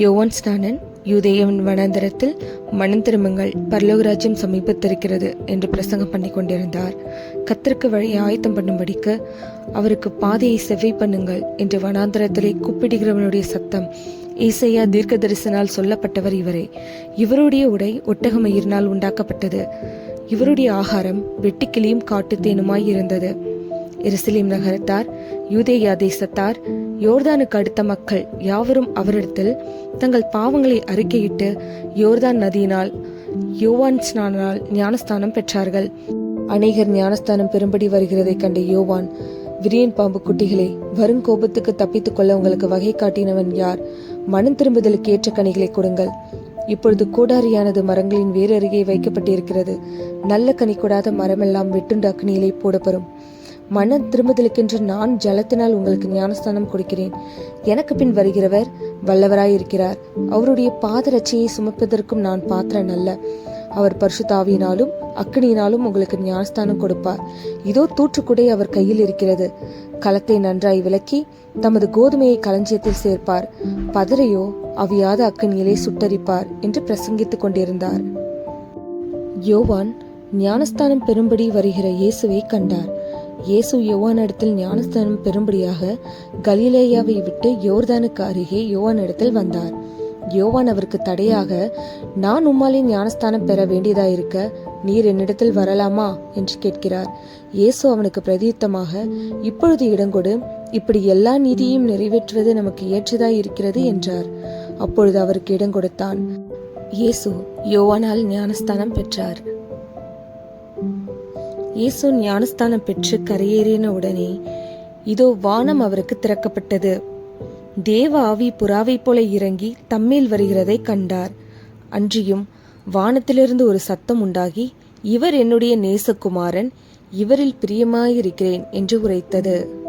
யோவான் ஸ்நானன் யூதேயவன் வனாந்தரத்தில் மனம் திரும்புங்கள். பரலோகராஜ்யம் சமீபத்திருக்கிறது என்று பிரசங்கம் பண்ணி கொண்டிருந்தார். கத்திற்கு வழியை ஆயத்தம் பண்ணும்படிக்கு அவருக்கு பாதையை செவ்வை பண்ணுங்கள் என்று வனாந்தரத்திலே கூப்பிடுகிறவனுடைய சத்தம் ஈசையா தீர்க்க தரிசனால் சொல்லப்பட்டவர் இவரே. இவருடைய உடை ஒட்டகமயிரினால் உண்டாக்கப்பட்டது. இவருடைய ஆகாரம் வெட்டுக்கிளியும் காட்டுத்தேனுமாய் இருந்தது. எருசலேம் நகரத்தார் யூதேயா தேசத்தார் யோர்தானுக்கு அடுத்த மக்கள் யாவரும் அவரிடத்தில் தங்கள் பாவங்களை அறிக்கையிட்டு யோர்தான் நதியினால் யோவான் ஸ்நானால் ஞானஸ்தானம் பெற்றார்கள். அநேகர் ஞானஸ்தானம் பெரும்படி வருகிறதை கண்ட யோவான் விரியன் பாம்பு குட்டிகளே வரும் கோபத்துக்கு தப்பித்துக் கொள்ள உங்களுக்கு வகை காட்டினவன் யார்? மனம் திரும்புதலுக்கு ஏற்ற கனிகளை கொடுங்கள். இப்பொழுது கோடாரியானது மரங்களின் வேறு அருகே வைக்கப்பட்டிருக்கிறது. நல்ல கனி கொடாத மரமெல்லாம் வெட்டுண்டு அக்னியிலே போடப்படும். மன திரும்புதலுக்கென்று நான் ஜலத்தினால் உங்களுக்கு ஞானஸ்தானம் கொடுக்கிறேன். எனக்கு பின் வருகிறவர் வல்லவராயிருக்கிறார். அவருடைய பாதரட்சியை சுமப்பதற்கும் நான் பாத்திரன் அல்ல. அவர் பரிசுத்தாவியினாலும் அக்கினியினாலும் உங்களுக்கு ஞானஸ்தானம் கொடுப்பார். இதோ தூற்றுக்குடை அவர் கையில் இருக்கிறது. களத்தை நன்றாய் விளக்கி தமது கோதுமையை களஞ்சியத்தில் சேர்ப்பார். பதரையோ அவியாத அக்கனியிலே சுட்டரிப்பார் என்று பிரசங்கித்துக் கொண்டிருந்தார். யோவான் ஞானஸ்தானம் பெறும்படி வருகிற இயேசுவை கண்டார். இயேசு யோவானிடத்தில் ஞானஸ்தானம் பெறும்படியாக கலிலேயாவை விட்டு யோர்தானுக்கு அருகே யோவானிடத்தில் வந்தார். யோவான் அவருக்கு தடையாக நான் உம்மாலே ஞானஸ்தானம் பெற வேண்டியதாயிருக்க நீர் என்னிடத்தில் வரலாமா? என்று கேட்கிறார். இயேசு அவனுக்கு பிரதியுத்தமாக இப்பொழுது இடங்கொடு இப்படி எல்லா நீதியையும் நிறைவேற்றுவது நமக்கு ஏற்றதாய் இருக்கிறது என்றார். அப்பொழுது அவருக்கு இடம் கொடுத்தான். இயேசு யோவானால் ஞானஸ்தானம் பெற்றார். இயேசு ஞானஸ்தானம் பெற்று கரையேறின உடனே இதோ வானம் அவருக்கு திறக்கப்பட்டது. தேவ ஆவி புறாவைப் போல இறங்கி தம்மேல் வருகிறதை கண்டார். அன்றியும் வானத்திலிருந்து ஒரு சத்தம் உண்டாகி இவர் என்னுடைய நேசகுமாரன் இவரில் பிரியமாயிருக்கிறேன் என்று உரைத்தது.